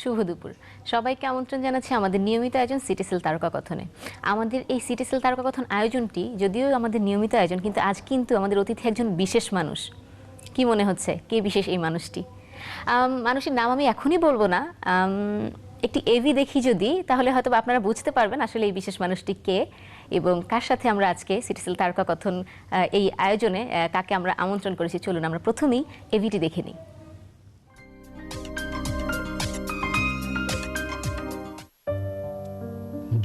শুভ দুপুর। সবাইকে আমন্ত্রণ জানাচ্ছি আমাদের নিয়মিত আয়োজন সিটিসেল তারকা কথনে। আমাদের এই সিটিসেল তারকা কথন আয়োজনটি যদিও আমাদের নিয়মিত আয়োজন, কিন্তু আজ কিন্তু আমাদের অতিথি একজন বিশেষ মানুষ। কি মনে হচ্ছে? কে বিশেষ এই মানুষটি? মানুষের নাম আমি এখনই বলব না। একটি এভি দেখি যদি, তাহলে হয়তো আপনারা বুঝতে পারবেন আসলে এই বিশেষ মানুষটি কে এবং কার সাথে আমরা আজকে সিটিসেল তারকা কথন এই আয়োজনে কাকে আমরা আমন্ত্রণ করেছি। চলুন আমরা প্রথমেই এভিটি দেখে নিই।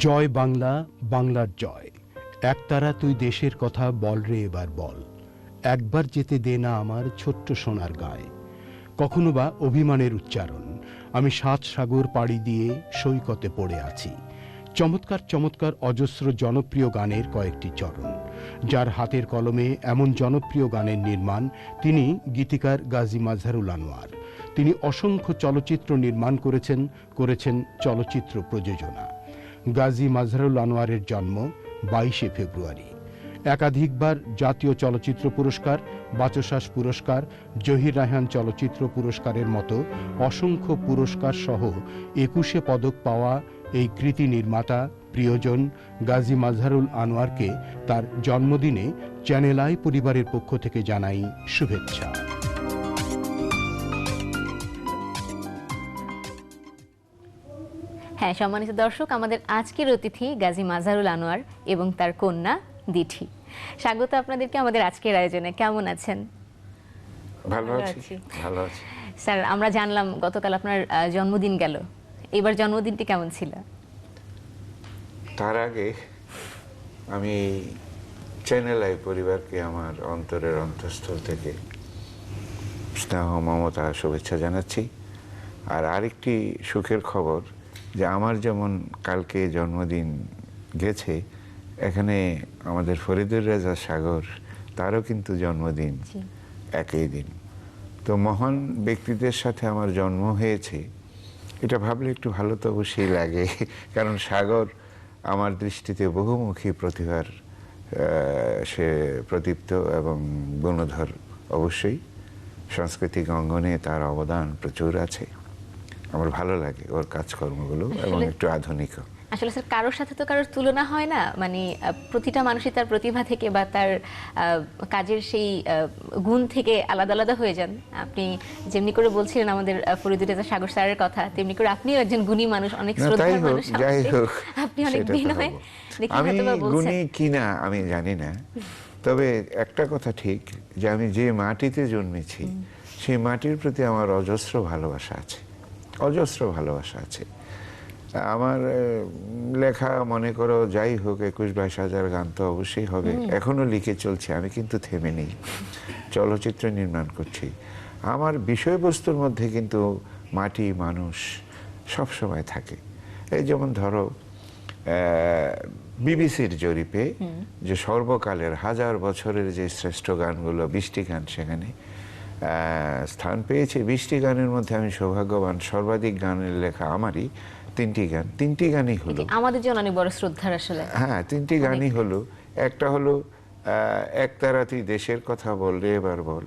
জয় বাংলা, বাংলার জয়। একতারা তুই দেশের কথা বল রে এবার বল। একবার যেতে দে না আমার ছোট্ট সোনার গায়ে। কখনো বা অভিমানের উচ্চারণ। আমি সাত সাগর পাড়ি দিয়ে সৈকতে পড়ে আছি। চমৎকার চমৎকার, অজস্র, জনপ্রিয় গানের কয়েকটি চরণ। যার হাতের কলমে এমন জনপ্রিয় গানের নির্মাণ, তিনি গীতিকার গাজী মাজহারুল আনোয়ার। তিনি অসংখ্য চলচ্চিত্র নির্মাণ করেছেন করেছেন চলচ্চিত্র প্রযোজনা। গাজী মাজহারুল আনোয়ারের জন্ম বাইশে ফেব্রুয়ারি। একাধিকবার জাতীয় চলচ্চিত্র পুরস্কার, বাচসাস পুরস্কার, জহির রায়হান চলচ্চিত্র পুরস্কারের মতো অসংখ্য পুরস্কার সহ একুশে পদক পাওয়া এই কৃতি নির্মাতা, প্রিয়জন গাজী মাজহারুল আনোয়ারকে তার জন্মদিনে চ্যানেল আই পরিবারের পক্ষ থেকে জানাই শুভেচ্ছা। হ্যাঁ সম্মানিত দর্শক আমাদের আজকের অতিথি গাজী মাজারুল আনোয়ার এবং তার কন্যা দিঠি। স্বাগত আপনাদেরকে আমাদের আজকের আয়োজনে। কেমন আছেন? ভালো আছি। স্যার আমরা জানলাম গতকাল আপনার জন্মদিন গেল। এবার জন্মদিনটি কেমন ছিল? তার আগে আমি চ্যানেল আই পরিবারকে আমার অন্তরের অন্তঃস্থল থেকে স্নেহ মমতা শুভেচ্ছা জানাচ্ছি। আর আরেকটি সুখের খবর যে আমার যেমন কালকে জন্মদিন গেছে এখানে আমাদের ফরিদুর রাজা সাগর তারও কিন্তু জন্মদিন একই দিন। তো মহান ব্যক্তিদের সাথে আমার জন্ম হয়েছে এটা ভাবলে একটু ভালো তো অবশ্যই লাগে কারণ সাগর আমার দৃষ্টিতে বহুমুখী প্রতিভার সে প্রদীপ্ত এবং গুণধর অবশ্যই। সাংস্কৃতিক অঙ্গনে তার অবদান প্রচুর আছে। আমার ভালো লাগে ওর কাজকর্মগুলো এবং একটু আধুনিক। আসলে স্যার কারোর সাথে তো কারোর তুলনা হয় না। মানে প্রতিটা মানুষই তার প্রতিভা থেকে বা তার কাজের সেই গুণ থেকে আলাদা আলাদা হয়ে যান। আপনি যেমনি করে বলছিলেন আমাদের আহ, ফরিদুর রেজা সাগর স্যারের কথা তেমনি করে আপনিও একজন গুণী মানুষ অনেক শ্রদ্ধার মানুষ। আপনি অনেক বিনয়। আমি গুণী কিনা আমি জানি না। তবে একটা কথা ঠিক যে আমি যে মাটিতে জন্মেছি সেই মাটির প্রতি আমার অজস্র ভালোবাসা আছে। অজস্র ভালোবাসা আছে। আমার লেখা মনে করো যাই হোক একুশ বাইশ হাজার গান তো অবশ্যই হবে। এখনও লিখে চলছে আমি কিন্তু থেমে নেই। চলচ্চিত্র নির্মাণ করছি। আমার বিষয়বস্তুর মধ্যে কিন্তু মাটি মানুষ সব সময় থাকে। এই যেমন ধরো বিবিসির জরিপে যে সর্বকালের হাজার বছরের যে শ্রেষ্ঠ গানগুলো বৃষ্টি গান সেখানে স্থান পেয়েছে। বৃষ্টি গানের মধ্যে আমি সৌভাগ্যবান। সর্বাধিক গানের লেখা আমারই। তিনটি গান। তিনটি গানই হলো। আমাদের জন্য অনেক বড় শ্রদ্ধার আসলে। হ্যাঁ তিনটি গানই হলো। একটা হলো আহ, একতারা তুই দেশের কথা বল রে এবার বল।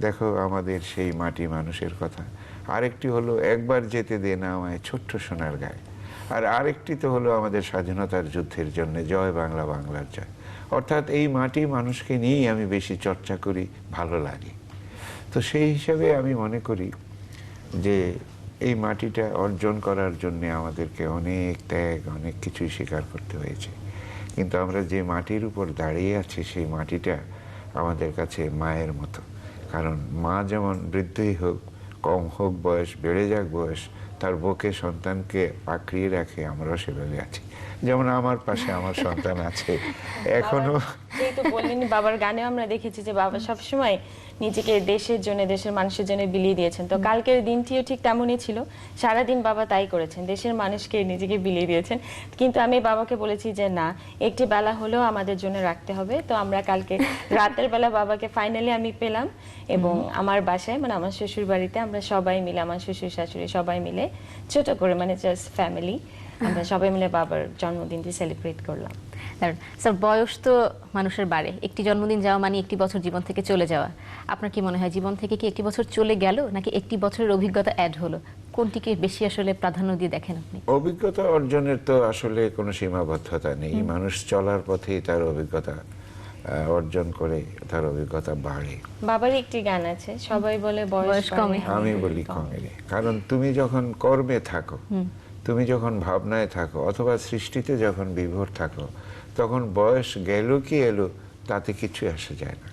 দেখো আমাদের সেই মাটি মানুষের কথা। আরেকটি হলো একবার যেতে দে না আমায় ছোট্ট সোনার গায়ে। আর আরেকটি তো হলো আমাদের স্বাধীনতার যুদ্ধের জন্য জয় বাংলা বাংলার জয়। অর্থাৎ এই মাটি মানুষকে নিয়েই আমি বেশি চর্চা করি ভালো লাগে। তো সেই হিসাবে আমি মনে করি যে এই মাটিটা অর্জন করার জন্য আমাদেরকে অনেক ত্যাগ অনেক কিছুই স্বীকার করতে হয়েছে। কিন্তু আমরা যে মাটির উপর দাঁড়িয়ে আছি সেই মাটিটা আমাদের কাছে মায়ের মতো। কারণ মা যেমন বৃদ্ধই হোক কম হোক বয়স বেড়ে যাক বয়স তার বুকে সন্তানকে আঁকড়িয়ে রাখে আমরাও সেভাবে আছি। যেমন আমার পাশে আমার সন্তান আছে। এখনও বাবার গানে আমরা দেখেছি যে বাবা সবসময় নিজেকে দেশের জন্য দেশের মানুষের জন্য বিলিয়ে দিয়েছেন। তো কালকের দিনটিও ঠিক তেমনই ছিল। সারাদিন বাবা তাই করেছেন দেশের মানুষকে নিজেকে বিলিয়ে দিয়েছেন। কিন্তু আমি বাবাকে বলেছি যে না একটি বেলা হলেও আমাদের জন্য রাখতে হবে। তো আমরা কালকে রাতের বেলা বাবাকে ফাইনালি আমি পেলাম এবং আমার বাসায় মানে আমার শ্বশুর বাড়িতে আমরা সবাই মিলে আমার শ্বশুর শাশুড়ি সবাই মিলে ছোট করে মানে জাস্ট ফ্যামিলি আমরা সবাই মিলে বাবার জন্মদিনটি সেলিব্রেট করলাম। স্যার বয়স তো মানুষের বাড়ে। একটি জন্মদিন যাওয়া মানে একটি বছর জীবন থেকে চলে যাওয়া। আপনার কি মনে হয় জীবন থেকে কি একটি বছর চলে গেল নাকি একটি বছরের অভিজ্ঞতা অ্যাড হলো? কোনটিকে বেশি আসলে প্রাধান্য দিয়ে দেখেন আপনি? অভিজ্ঞতা অর্জনের তো আসলে কোনো সীমাবদ্ধতা নেই। মানুষ চলার পথেই তার অভিজ্ঞতা আহ, অর্জন করে তার অভিজ্ঞতা বাড়ে। বাবার একটি গান আছে সবাই বলে বয়স বয়স কমে। আমি বলি কমেরে কারণ তুমি যখন কর্মে থাকো তুমি যখন ভাবনায় থাকো অথবা সৃষ্টিতে যখন বিভোর থাকো, তখন বয়স গেল কি এলো তাতে কিছু আসা যায় না।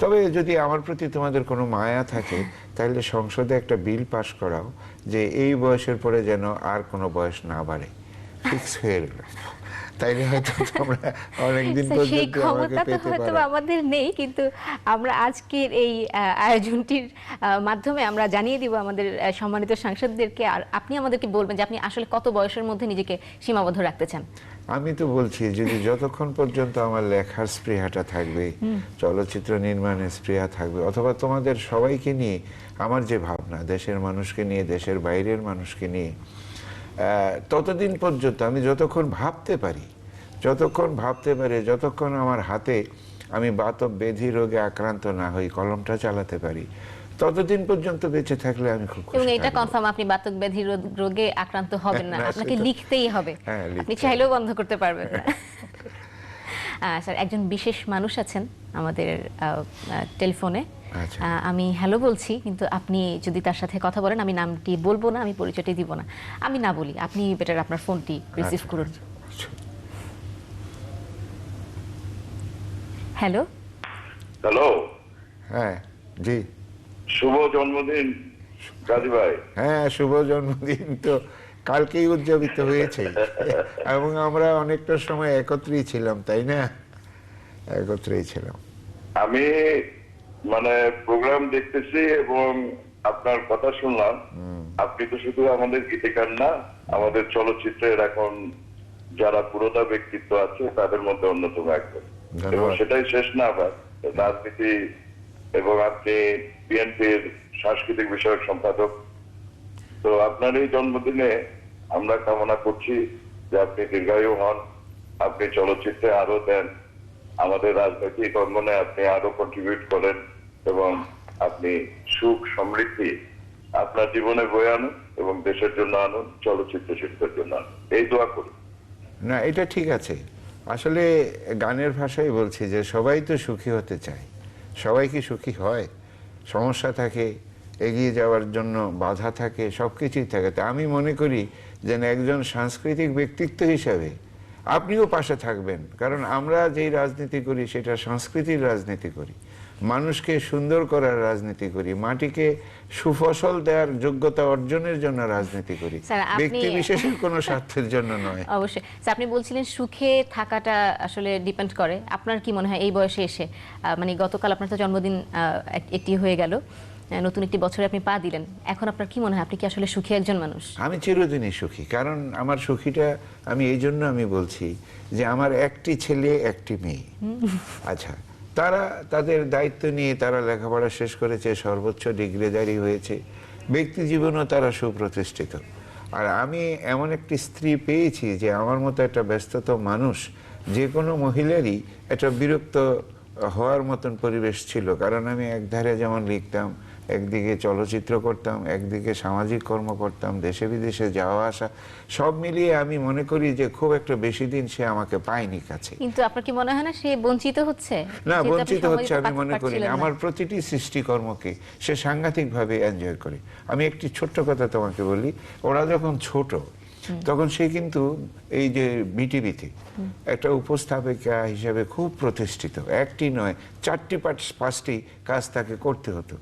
তবে যদি আমার প্রতি তোমাদের কোনো মায়া থাকে, তাহলে সংসদে একটা বিল পাশ করাও যে এই বয়সের পরে যেন আর কোনো বয়স না বাড়ে। ফিক্স হয়ে গেল তাইলে হয়তো অনেকদিন সেই ক্ষমতা তো হয়তো আমাদের নেই কিন্তু আমরা আজকের এই আয়োজনটির মাধ্যমে আমরা জানিয়ে দিব আমাদের সম্মানিত সাংসদদেরকে। আর আপনি আমাদেরকে বলবেন যে আপনি আসলে কত বয়সের মধ্যে নিজেকে সীমাবদ্ধ রাখতে চান আমি তো বলছি যদি যতক্ষণ পর্যন্ত আমার লেখার স্পৃহাটা থাকবে চলচ্চিত্র নির্মাণের স্পৃহা থাকবে অথবা তোমাদের সবাইকে নিয়ে আমার যে ভাবনা দেশের মানুষকে নিয়ে দেশের বাইরের মানুষকে নিয়ে ততদিন পর্যন্ত আমি যতক্ষণ ভাবতে পারি যতক্ষণ ভাবতে পারি যতক্ষণ আমার হাতে আমি বাতব বেধি রোগে আক্রান্ত না হই কলমটা চালাতে পারি ততদিন পর্যন্ত বেঁচে থাকলে আমি খুব এবং এটা কনফার্ম আপনি বাতক ব্যাধি রোগ- আক্রান্ত হবেন না। আপনাকে লিখতেই হবে। হ্যাঁ, আপনি চাইলেও বন্ধ করতে পারবেন না। স্যার একজন বিশেষ মানুষ আছেন আমাদের টেলিফোনে। আমি হ্যালো বলছি কিন্তু আপনি যদি তার সাথে কথা বলেন আমি নামটি বলব না আমি পরিচয়টি দিব না। আমি না বলি আপনি বেটার আপনার ফোনটি রিসিভ আচ্ছা। করুন। হ্যালো? হ্যালো। হ্যাঁ জি। শুভ জন্মদিন গাজী ভাই। হ্যাঁ শুভ জন্মদিন তো কালকেই উদযাপিত হয়েছে। এবং আমরা অনেকটা সময় একত্রেই ছিলাম তাই না? একত্রেই ছিলাম। আমি মানে প্রোগ্রাম দেখতেছি এবং আপনার কথা শুনলাম। আপনি তো শুধু আমাদের গীতিকার না আমাদের চলচ্চিত্রের এখন যারা পুরোটা ব্যক্তিত্ব আছে তাদের মধ্যে অন্যতম একজন। এবং সেটাই শেষ না আবার। রাজনীতি এবং আপনি বিএনপির সাংস্কৃতিক বিষয়ক সম্পাদক। তো আপনার এই জন্মদিনে আমরা কামনা করছি যে আপনি দীর্ঘায়ু হন আপনি চলচ্চিত্রে আরও দেন আমাদের রাজনৈতিক অঙ্গনে আপনি আরও কন্ট্রিবিউট করেন। এবং আপনি সুখ, সমৃদ্ধি আপনার জীবনে বয়ে আনুন এবং দেশের জন্য আনুন, চলচ্চিত্র শিল্পের জন্য আনুন। এই দোয়া করি। না, এটা ঠিক আছে। আসলে গানের ভাষায় বলছি যে সবাই তো সুখী হতে চায়। সবাই কি সুখী হয়? সমস্যা থাকে, এগিয়ে যাওয়ার জন্য বাধা থাকে সব কিছুই থাকে। তা আমি মনে করি যেন একজন সাংস্কৃতিক ব্যক্তিত্ব হিসাবে আপনিও পাশে থাকবেন। কারণ আমরা যেই রাজনীতি করি, সেটা সংস্কৃতির রাজনীতি করি। মানুষকে সুন্দর করার রাজনীতি করি মাটিকে সুফসল দেওয়ার যোগ্যতা অর্জনের জন্য রাজনীতি করি। ব্যক্তি বিশেষের কোনো স্বার্থের জন্য নয়। অবশ্যই। স্যার আপনি বলছিলেন সুখে থাকাটা আসলে ডিপেন্ড করে। আপনার কি মনে হয় এই বয়সে এসে মানে গতকাল আপনার তো জন্মদিন একটি হয়ে গেল নতুন একটি বছরে আপনি পা দিলেন। এখন আপনার কি মনে হয়? আপনি কি আসলে সুখী একজন মানুষ? আমি চিরদিনই সুখী কারণ আমার সুখীটা আমি এই জন্য আমি বলছি যে আমার একটি ছেলে একটি মেয়ে। আচ্ছা তারা তাদের দায়িত্ব নিয়ে তারা লেখাপড়া শেষ করেছে, সর্বোচ্চ ডিগ্রিধারী হয়েছে। ব্যক্তি জীবনও তারা সুপ্রতিষ্ঠিত। আর আমি এমন একটি স্ত্রী পেয়েছি যে আমার মতো একটা ব্যস্ততম মানুষ, যে কোনো মহিলারই একটা বিরক্ত হওয়ার মতন পরিবেশ ছিল। কারণ আমি একধারে যেমন লিখতাম একদিকে চলচ্চিত্র করতাম একদিকে সামাজিক কর্ম করতাম দেশে বিদেশে যাওয়া আসা সব মিলিয়ে আমি মনে করি যে খুব একটা বেশি দিন সে আমাকে পায়নি কাছে। কিন্তু আপনার কি মনে হয় না সে বঞ্চিত হচ্ছে? না বঞ্চিত হচ্ছে আমি মনে করি না। আমার প্রতিটি সৃষ্টিকর্মকে সে সাংঘাতিকভাবে এনজয় করে। আমি একটি ছোট্ট কথা তোমাকে বলি ওরা যখন ছোট তখন সে কিন্তু এই যে বিটিভিতে একটা উপস্থাপিকা হিসেবে খুব প্রতিষ্ঠিত। একটি নয় চারটি পাঁচ- পাঁচটি কাজ তাকে করতে হতো।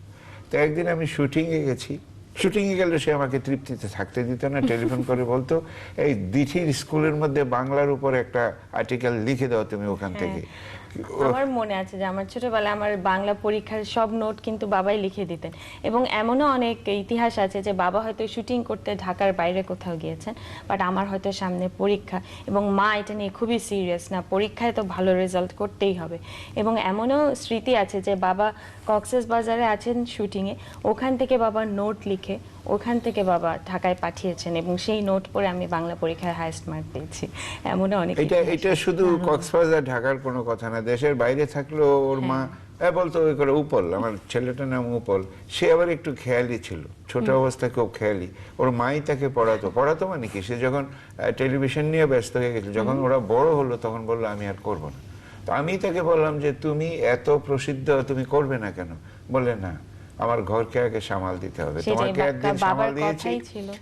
তো একদিন আমি শুটিংয়ে গেছি। শুটিংয়ে গেলে সে আমাকে তৃপ্তিতে থাকতে দিত না টেলিফোন করে বলতো এই দিঠির স্কুলের মধ্যে বাংলার উপর একটা আর্টিকেল লিখে দাও তুমি ওখান থেকে। আমার মনে আছে যে আমার ছোটবেলায় আমার বাংলা পরীক্ষার সব নোট কিন্তু বাবাই লিখে দিতেন। এবং এমনও অনেক ইতিহাস আছে যে বাবা হয়তো শুটিং করতে ঢাকার বাইরে কোথাও গিয়েছেন, বাট আমার হয়তো সামনে পরীক্ষা। এবং মা এটা নিয়ে খুবই সিরিয়াস না, পরীক্ষায় তো ভালো রেজাল্ট করতেই হবে। এবং এমনও স্মৃতি আছে যে বাবা কক্সেস বাজারে আছেন শুটিংয়ে, ওখান থেকে বাবা নোট লিখে ওখান থেকে বাবা ঢাকায় পাঠিয়েছেন এবং সেই নোট পড়ে আমি বাংলা পরীক্ষায় হায়েস্ট মার্ক পেয়েছি। এমনও অনেক এটা এটা শুধু কক্সবাজার ঢাকার কোনো কথা না। দেশের বাইরে থাকলেও ওর মা হ্যাঁ। বলতো ওই করে উপল আমার ছেলেটার নাম উপল। সে আবার একটু খেয়ালি ছিল। ছোট অবস্থায় খুব খেয়ালি। ওর মাই তাকে পড়াতো। পড়াতো মানে কি? সে যখন টেলিভিশন নিয়ে ব্যস্ত হয়ে গেছিল যখন ওরা বড় হলো তখন বলল আমি আর করব না। তো আমি তাকে বললাম যে তুমি এত প্রসিদ্ধ তুমি করবে না কেন? বলে না। আমার ঘরকে আগে সামাল দিতে হবে। তোমাকে একদিন সামাল দিয়েছি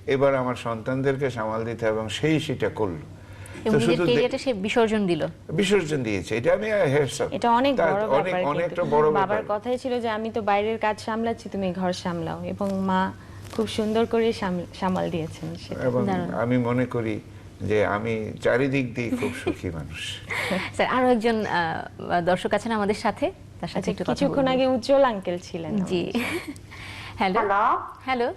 এবার আমার সন্তানদেরকে সামাল দিতে হবে এবং সেই সেটা করল। বিসর্জন দিল। বিসর্জন দিয়েছে এটা আমি এটা অনেক বড় অনেকটা বড় বাবার কথাই ছিল যে আমি তো বাইরের কাজ সামলাচ্ছি তুমি ঘর সামলাও। এবং মা খুব সুন্দর করে সাম- সামাল দিয়েছেন এবং আমি মনে করি যে আমি চারিদিক দিয়ে খুব সুখী মানুষ। স্যার আরও একজন দর্শক আছেন আমাদের সাথে। তার সাথে আচ্ছা একটু কথা কিছুক্ষণ আগে উজ্জ্বল আঙ্কেল ছিলেন জি। হ্যালো হ্যালো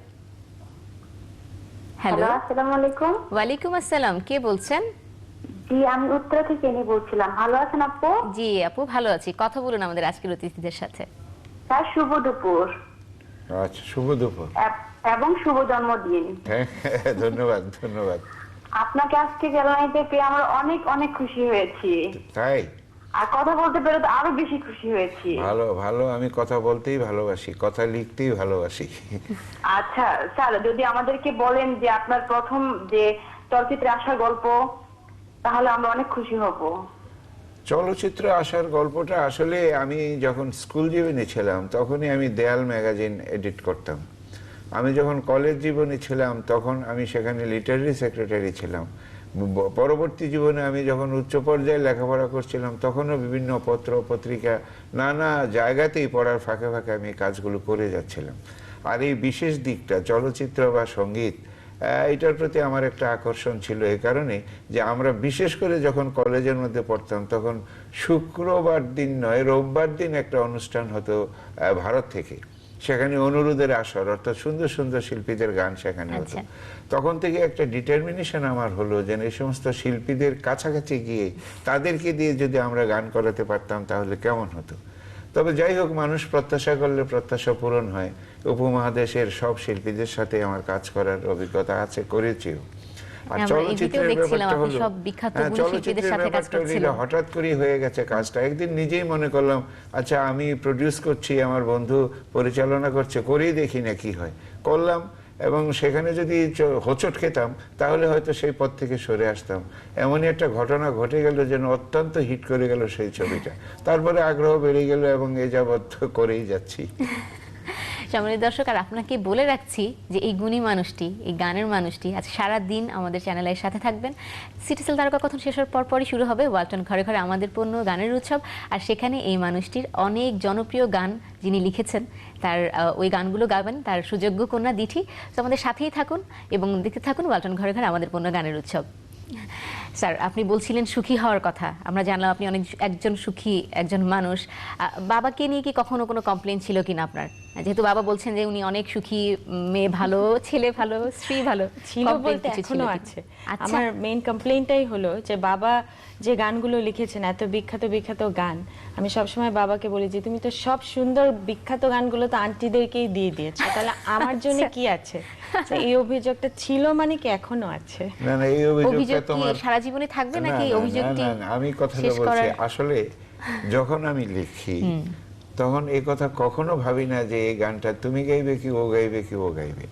হ্যালো আসসালামু আলাইকুম। ওয়ালাইকুম আসসালাম কে বলছেন? জি আমি উত্তরা থেকে এনে বলছিলাম। ভালো আছেন আপু? জি আপু ভালো আছি। কথা বলুন আমাদের আজকের অতিথিদের সাথে। স্যার শুভ দুপুর। আচ্ছা শুভ দুপুর। এবং শুভ জন্মদিন। হ্যাঁ ধন্যবাদ ধন্যবাদ। আপনাকে আজকে জ্বালানিতে পেয়ে আমরা অনেক অনেক খুশি হয়েছি। তাই? আর কথা বলতে পেরে তো আরও বেশি খুশি হয়েছি। ভালো ভালো আমি কথা বলতেই ভালোবাসি কথা লিখতেই ভালোবাসি। আচ্ছা স্যার যদি আমাদেরকে বলেন যে আপনার প্রথম যে চলচ্চিত্রে আসার গল্প তাহলে আমরা অনেক খুশি হব। চলচ্চিত্র আসার গল্পটা আসলে আমি যখন স্কুল জীবনে ছিলাম তখনই আমি দেয়াল ম্যাগাজিন এডিট করতাম। আমি যখন কলেজ জীবনে ছিলাম তখন আমি সেখানে লিটারারি সেক্রেটারি ছিলাম। পরবর্তী জীবনে আমি যখন উচ্চ পর্যায়ে লেখাপড়া করছিলাম, তখনও বিভিন্ন পত্র, পত্রিকা, নানা জায়গাতেই পড়ার ফাঁকে ফাঁকে আমি কাজগুলো করে যাচ্ছিলাম। আর এই বিশেষ দিকটা, চলচ্চিত্র বা সংগীত এটার প্রতি আমার একটা আকর্ষণ ছিল এই কারণে যে আমরা বিশেষ করে যখন কলেজের মধ্যে পড়তাম, তখন শুক্রবার দিন নয়, রোববার দিন একটা অনুষ্ঠান হতো ভারত থেকে। সেখানে অনুরোধের আসর অর্থাৎ সুন্দর সুন্দর শিল্পীদের গান সেখানে হতো। আচ্ছা। তখন থেকে একটা ডিটারমিনেশন আমার হলো যে এই সমস্ত শিল্পীদের কাছাকাছি গিয়ে তাদেরকে দিয়ে যদি আমরা গান করাতে পারতাম তাহলে কেমন হতো? তবে যাই হোক মানুষ প্রত্যাশা করলে প্রত্যাশা পূরণ হয়। উপমহাদেশের সব শিল্পীদের সাথে আমার কাজ করার অভিজ্ঞতা আছে করেছিও। হ্যাঁ, হঠাৎ করেই হয়ে গেছে কাজটা। একদিন নিজেই মনে করলাম আচ্ছা আমি প্রডিউস করছি আমার বন্ধু পরিচালনা করছে করেই দেখি না কি হয়। করলাম এবং সেখানে যদি হোঁচট খেতাম তাহলে হয়তো সেই পথ থেকে সরে আসতাম। এমনই একটা ঘটনা ঘটে গেল যেন অত্যন্ত হিট করে গেল সেই ছবিটা। তারপরে আগ্রহ বেড়ে গেল এবং এ যাবৎ করেই যাচ্ছি। সম্মানিত দর্শক, আর আপনাকে বলে রাখছি যে এই গুণী মানুষটি, এই গানের মানুষটি আজ সারা দিন আমাদের চ্যানেলের সাথে থাকবেন। সিটিসেল তারকা কথন শেষ হওয়ার পরপরই শুরু হবে ওয়ালটন ঘরে ঘরে আমাদের পণ্য গানের উৎসব। আর সেখানে এই মানুষটির অনেক জনপ্রিয় গান যিনি লিখেছেন, তার ওই গানগুলো গাবেন, তার সুযোগ্য কন্যা দিঠি। তো আমাদের সাথেই থাকুন এবং দেখতে থাকুন ওয়ালটন ঘরে ঘরে আমাদের পণ্য গানের উৎসব। স্যার আপনি বলছিলেন সুখী হওয়ার কথা। আমরা জানলাম আপনি অনেক একজন সুখী একজন মানুষ। বাবাকে নিয়ে কি কখনো কোনো কমপ্লেন ছিল কিনা আপনার? যেহেতু বাবা বলছেন যে উনি অনেক সুখী মেয়ে ভালো ছেলে ভালো স্ত্রী ভালো। ছিল বলতে এখনও আছে। আচ্ছা। আমার মেইন কমপ্লেইনটাই হলো যে বাবা যে গানগুলো লিখেছেন এত বিখ্যাত বিখ্যাত গান আমি সবসময় বাবাকে বলি যে তুমি তো সব সুন্দর বিখ্যাত গানগুলো তো আন্টিদেরকেই দিয়ে দিয়েছ। তাহলে আমার জন্য আচ্ছা। কি আছে? এই অভিযোগটা ছিল মানে কি এখনও আছে? না না এই অভিযোগ অভিযোগটা তোমার সারা জীবনে থাকবে নাকি অভিযোগটি আমি কথাটা বলছি আসলে যখন আমি লিখি তখন এই কথা কখনো ভাবি না যে এই গানটা তুমি গাইবে কি ও গাইবে কি ও গাইবে।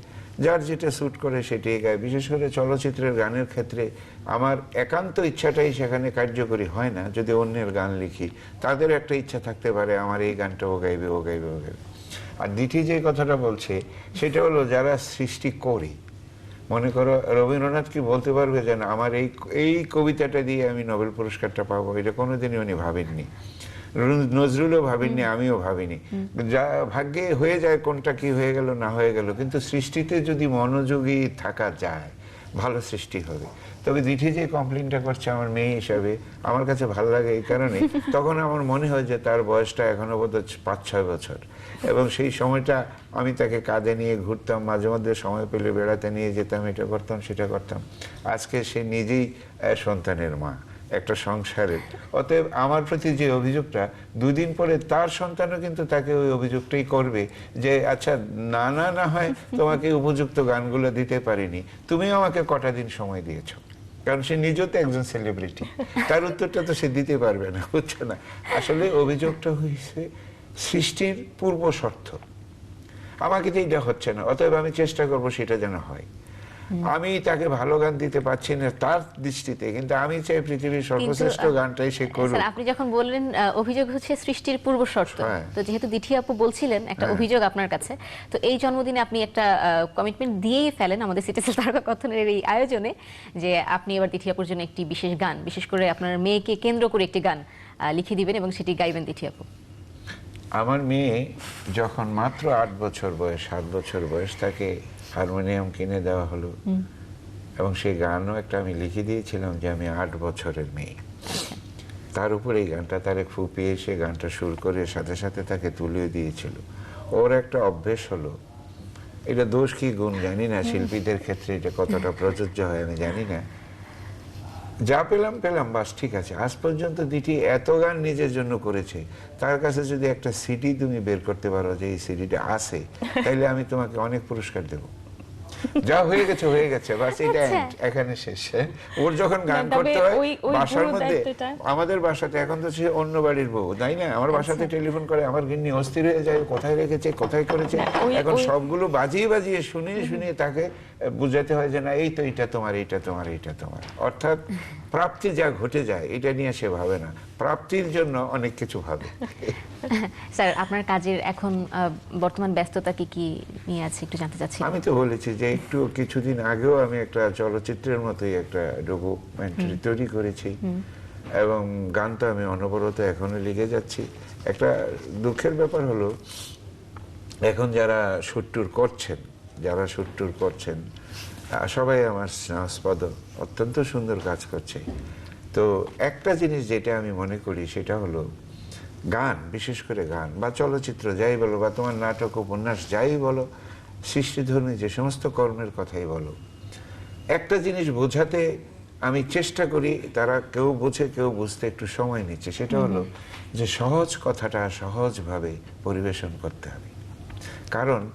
যার যেটা স্যুট করে সেটাই গায়। বিশেষ করে চলচ্চিত্রের গানের ক্ষেত্রে আমার একান্ত ইচ্ছাটাই সেখানে কার্যকরী হয় না যদি অন্যের গান লিখি। তাদের একটা ইচ্ছা থাকতে পারে আমার এই গানটা ও গাইবে ও গাইবে ও গাইবে। আর দিঠি যে কথাটা বলছে সেটা হলো যারা সৃষ্টি করে মনে করো রবীন্দ্রনাথ কি বলতে পারবে যে না আমার এই এই কবিতাটা দিয়ে আমি নোবেল পুরস্কারটা পাবো? এটা কোনোদিনই উনি ভাবেননি। নজরুলও ভাবেননি আমিও ভাবিনি। যা ভাগ্যে হয়ে যায় কোনটা কি হয়ে গেল না হয়ে গেল কিন্তু সৃষ্টিতে যদি মনোযোগী থাকা যায় ভালো সৃষ্টি হবে। তবে দিঠি যে কমপ্লেনটা করছে আমার মেয়ে হিসাবে আমার কাছে ভালো লাগে এই কারণে তখন আমার মনে হয় যে তার বয়সটা এখনও বোধ পাঁচ ছয় বছর। এবং সেই সময়টা আমি তাকে কাঁধে নিয়ে ঘুরতাম মাঝে মধ্যে সময় পেলে বেড়াতে নিয়ে যেতাম এটা করতাম সেটা করতাম। আজকে সে নিজেই সন্তানের মা একটা সংসারের। অতএব আমার প্রতি যে অভিযোগটা দুদিন পরে তার সন্তানও কিন্তু তাকে ওই অভিযোগটাই করবে যে আচ্ছা না না না হয় তোমাকে উপযুক্ত গানগুলো দিতে পারিনি। তুমিও আমাকে কটা দিন সময় দিয়েছ? কারণ সে নিজেও তো একজন সেলিব্রিটি তার উত্তরটা তো সে দিতে পারবে না, বুঝছে না? আসলে অভিযোগটা হয়েছে সৃষ্টির পূর্ব শর্ত আমাকে তো এটা হচ্ছে না, অতএব আমি চেষ্টা করব সেটা যেন হয়। আমি তাকে ভালো গান দিতে পারছি না তার দৃষ্টিতে কিন্তু আমি চাই পৃথিবীর সর্বশ্রেষ্ঠ গানটাই সে করুক আপনি যখন বললেন অভিযোগ হচ্ছে সৃষ্টির পূর্ব শর্ত হ্যাঁ। তো যেহেতু দিঠি আপু বলছিলেন একটা হ্যাঁ। অভিযোগ আপনার কাছে তো এই জন্মদিনে আপনি একটা কমিটমেন্ট দিয়েই ফেলেন আমাদের সিটিসেল তারকা কথনের এই আয়োজনে যে আপনি এবার দিঠি আপুর জন্য একটি বিশেষ গান বিশেষ করে আপনার মেয়েকে কেন্দ্র করে একটি গান লিখে দিবেন এবং সেটি গাইবেন দিঠি আপু আমার মেয়ে যখন মাত্র আট বছর বয়স সাত বছর বয়স তাকে হারমোনিয়াম কিনে দেওয়া হলো। এবং সেই গানও একটা আমি লিখে দিয়েছিলাম যে আমি আট বছরের মেয়ে। তার উপর এই গানটা তার এক ফুপি এসে গানটা সুর করে সাথে সাথে তাকে তুলিয়ে দিয়েছিল। ওর একটা অভ্যেস হলো এটা দোষ কি গুণ জানি না শিল্পীদের ক্ষেত্রে এটা কতটা প্রযোজ্য হয় আমি জানি না। যা পেলাম পেলাম, বাস, ঠিক আছে। আজ পর্যন্ত দিটি এত গান নিজের জন্য করেছে। তার কাছে যদি একটা সিডি তুমি বের করতে পারো যে এই সিডিটা আছে তাহলে আমি তোমাকে অনেক পুরস্কার দেব। যা হয়ে গেছে হয়ে গেছে বাস এটা আচ্ছা। end, এখানে শেষ? ওর যখন গান করতে হয় বাসার মধ্যে আমাদের বাসাতে এখন তো সে অন্য বাড়ির বউ তাই না? আমার বাসাতে টেলিফোন করে আমার গিন্নি অস্থির হয়ে যায় কোথায় রেখেছে কোথায় করেছে? এখন সবগুলো বাজিয়ে বাজিয়ে শুনিয়ে শুনিয়ে তাকে বুঝাতে হয় যে না এই তো এটা তোমার এটা তোমার এটা তোমার। অর্থাৎ প্রাপ্তি যা ঘটে যায় এটা নিয়ে সে ভাবে না। প্রাপ্তির জন্য অনেক কিছু ভাবে। স্যার আপনার কাজের এখন বর্তমান ব্যস্ততা কি কি নিয়ে আছে একটু জানতে চাচ্ছি। আমি তো বলেছি যে একটু কিছুদিন আগেও আমি একটা চলচ্চিত্রের মতোই একটা ডকুমেন্টারি তৈরি করেছি। এবং গান তো আমি অনবরত এখনও লিখে যাচ্ছি। একটা দুঃখের ব্যাপার হলো এখন যারা শুট্টুর করছেন যারা শুট্টুর করছেন সবাই আমার স্নেহাস্পদ অত্যন্ত সুন্দর কাজ করছে। তো একটা জিনিস যেটা আমি মনে করি সেটা হলো গান বিশেষ করে গান বা চলচ্চিত্র যাই বলো বা তোমার নাটক উপন্যাস যাই বলো সৃষ্টিধর্মী যে সমস্ত কর্মের কথাই বলো একটা জিনিস বোঝাতে আমি চেষ্টা করি তারা কেউ বোঝে কেউ বুঝতে একটু সময় নিচ্ছে সেটা হলো যে সহজ কথাটা সহজভাবে পরিবেশন করতে হবে। কারণ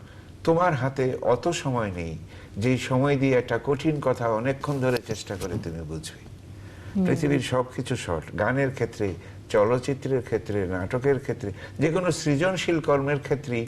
তোমার হাতে অত সময় নেই যেই সময় দিয়ে একটা কঠিন কথা অনেকক্ষণ ধরে চেষ্টা করে তুমি বুঝবে। পৃথিবীর সবকিছু শর্ট গানের ক্ষেত্রে চলচ্চিত্রের ক্ষেত্রে নাটকের ক্ষেত্রে যে কোনো সৃজনশীল কর্মের ক্ষেত্রেই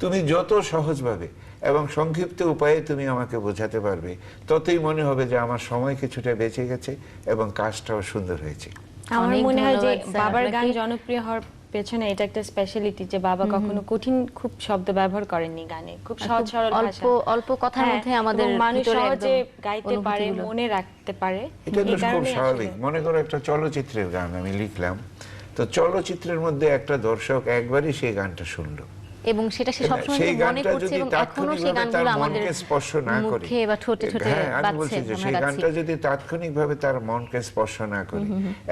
তুমি যত সহজভাবে এবং সংক্ষিপ্ত উপায়ে তুমি আমাকে বোঝাতে পারবে ততই মনে হবে যে আমার সময় কিছুটা বেঁচে গেছে এবং কাজটাও সুন্দর হয়েছে। আমার মনে হয় যে বাবার গান জনপ্রিয় হওয়ার পেছনে এটা একটা স্পেশালিটি যে বাবা কখনো কঠিন খুব শব্দ ব্যবহার করেননি গানে। খুব সহজ সরল অল্প ভাষা। অল্প কথার হ্যাঁ, মধ্যে আমাদের মানুষের মানুষ সহজে গাইতে পারে মনে রাখতে পারে। এটা তো খুব স্বাভাবিক। মনে করো একটা চলচ্চিত্রের গান আমি লিখলাম। তো চলচ্চিত্রের মধ্যে একটা দর্শক একবারই সেই গানটা শুনলো। এবং সেটা সে সবসময় মনে করছে এবং এখনও সেই গানগুলো আমাদের স্পর্শ না করে। মুখে বা ঠোঁটে ঠোঁটে হ্যাঁ বাজছে সেই গানটা যদি তাৎক্ষণিকভাবে তার মনকে স্পর্শ না করে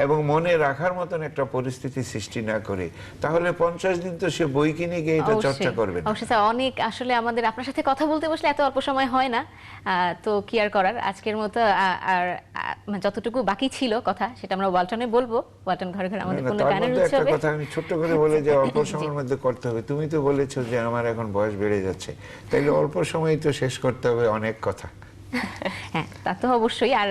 এবং মনে রাখার মতন একটা পরিস্থিতি সৃষ্টি না করে তাহলে পঞ্চাশ দিন তো সে বই কিনে গিয়ে এটা চর্চা করবে না। অবশ্যই স্যার অনেক আসলে আমাদের আপনার সাথে কথা বলতে বসলে এত অল্প সময় হয় না তো কি আর করার? আজকের মতো আর মানে যতটুকু বাকি ছিল কথা সেটা আমরা ওয়ালটনে বলব। ওয়ালটন ঘরে ঘরে আমাদের কোনো গানের মধ্যে একটা উৎসবে। কথা আমি ছোট্ট করে বলে যে অল্প সময়ের মধ্যে করতে হবে। তুমি তো বলেছ যে আমার এখন বয়স বেড়ে যাচ্ছে। তাইলে অল্প সময়ই তো শেষ করতে হবে, অনেক কথা। হ্যাঁ তা তো অবশ্যই। আর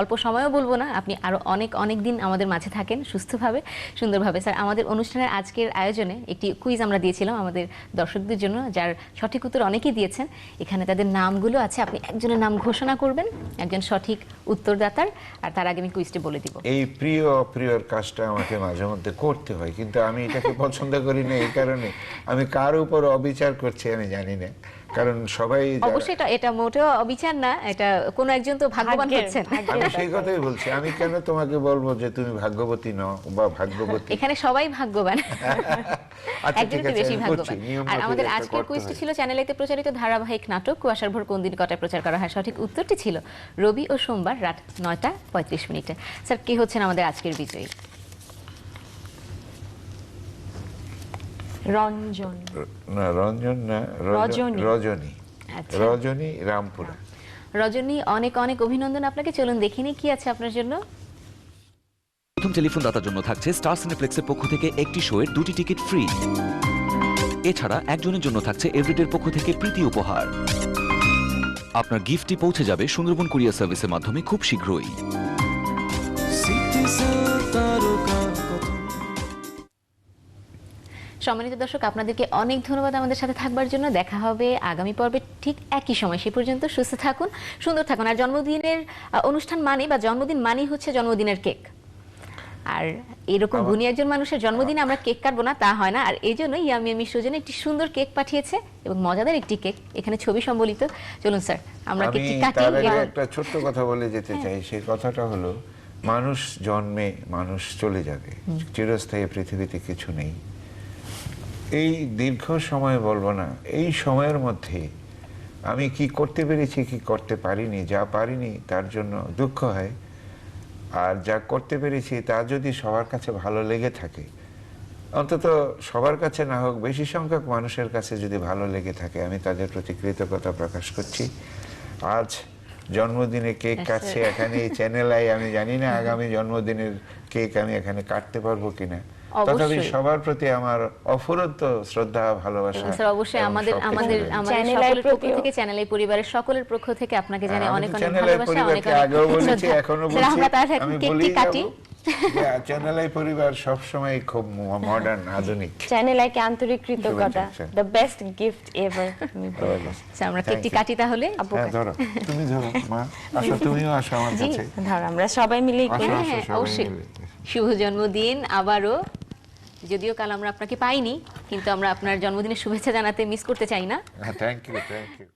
অল্প সময়ও বলব না, আপনি আরও অনেক অনেক দিন আমাদের মাঝে থাকেন সুস্থভাবে, সুন্দরভাবে। স্যার, আমাদের অনুষ্ঠানের আজকের আয়োজনে একটি কুইজ আমরা দিয়েছিলাম আমাদের দর্শকদের জন্য, যার সঠিক উত্তর অনেকেই দিয়েছেন। এখানে তাদের নামগুলো আছে, আপনি একজনের নাম ঘোষণা করবেন, একজন সঠিক উত্তরদাতার, আর তার আগে আমি কুইজটি বলে দিব। এই প্রিয় অপ্রিয়র কাজটা আমাকে মাঝে মধ্যে করতে হয়, কিন্তু আমি এটাকে পছন্দ করি না, এই কারণে আমি কার উপর অবিচার করছি আমি জানি না। কারণ সবাই অবশ্যই এটা এটা মোটেও অবিচার না এটা কোনো একজন তো ভাগ্যবান হচ্ছেন। আমি সেই কথাই বলছি আমি কেন তোমাকে বলব যে তুমি ভাগ্যবতী নও বা ভাগ্যবতী? এখানে সবাই ভাগ্যবান। আচ্ছা তো বেশি ভাগ্যবান। আর আমাদের আজকের কুইজটি। ছিল চ্যানেলেতে প্রচারিত ধারাবাহিক নাটক কুয়াশার ভোর কোন দিন কটায় প্রচার করা হয় সঠিক উত্তরটি ছিল রবি ও সোমবার রাত নয়টা পঁয়ত্রিশ মিনিটে। স্যার কে হচ্ছেন আমাদের আজকের বিজয়ী? রঞ্জন। না রঞ্জন না রজনী। রজনী। আচ্ছা। রজনী রামপুরা। রজনী অনেক অনেক অভিনন্দন আপনাকে। চলুন দেখিনি কি আছে আপনার জন্য। প্রথম টেলিফোন দাতার জন্য থাকছে স্টার সিনেপ্লেক্সের পক্ষ থেকে একটি শোয়ের দুটি টিকিট ফ্রি। এছাড়া একজনের জন্য থাকছে এভরিডের পক্ষ থেকে প্রীতি উপহার। আপনার গিফটটি পৌঁছে যাবে সুন্দরবন কুরিয়ার সার্ভিসের মাধ্যমে খুব শীঘ্রই। সম্মানিত দর্শক আপনাদেরকে অনেক ধন্যবাদ আমাদের সাথে থাকবার জন্য। দেখা হবে আগামী পর্বে ঠিক একই সময়। সে পর্যন্ত সুস্থ থাকুন সুন্দর থাকুন। আর জন্মদিনের অনুষ্ঠান মানে বা জন্মদিন মানেই হচ্ছে জন্মদিনের কেক। আর এরকম গুণী একজন মানুষের জন্মদিনে আমরা কেক কাটবো না তা হয় না। আর এই জন্য ইয়ামি আমি সৌজন্য একটি সুন্দর কেক পাঠিয়েছে এবং মজাদার একটি কেক। এখানে ছবি সম্বলিত। চলুন স্যার আমরা আমি কেকটি কাটি একটা ছোট্ট কথা বলে যেতে চাই। সেই কথাটা হলো মানুষ জন্মে মানুষ চলে যাবে। চিরস্থায়ী পৃথিবীতে কিছু নেই। এই দীর্ঘ সময় বলব না এই সময়ের মধ্যে আমি কি করতে পেরেছি কি করতে পারিনি যা পারিনি তার জন্য দুঃখ হয়। আর যা করতে পেরেছি তা যদি সবার কাছে ভালো লেগে থাকে অন্তত সবার কাছে না হোক বেশি সংখ্যক মানুষের কাছে যদি ভালো লেগে থাকে আমি তাদের প্রতি কৃতজ্ঞতা প্রকাশ করছি। আজ জন্মদিনে কেক কাটছে এখানে এই চ্যানেল আই আমি জানি না আগামী জন্মদিনের কেক আমি এখানে কাটতে পারব কিনা। তথাপি সবার প্রতি আমার অফুরন্ত শ্রদ্ধা ভালোবাসা স্যার অবশ্যই আমাদের আমাদের সকলের পক্ষ থেকে চ্যানেল এই পরিবারের সকলের পক্ষ থেকে আপনাকে জানাই অনেক অনেক ভালোবাসা অনেক অনেক আগেও বলেছি এখনও স্যার, আমরা বলছি তাহলে আমি বলেই কাটি। চ্যানেল আই পরিবার সবসময় খুব মডার্ন আধুনিক। চ্যানেল আইকে আন্তরিক কৃতজ্ঞতা the best gift ever sir, আমরা কেকটি কাটি তাহলে? আপু হ্যাঁ ধরো তুমি ধরো মা আসো তুমিও আসো আমার জি কাছে। ধর আমরা সবাই মিলে হ্যাঁ হ্যাঁ সবাই অবশ্যই। শুভ জন্মদিন আবারও। যদিও কাল আমরা আপনাকে পাইনি, কিন্তু আমরা আপনার জন্মদিনের শুভেচ্ছা জানাতে মিস করতে চাই না। Thank you thank you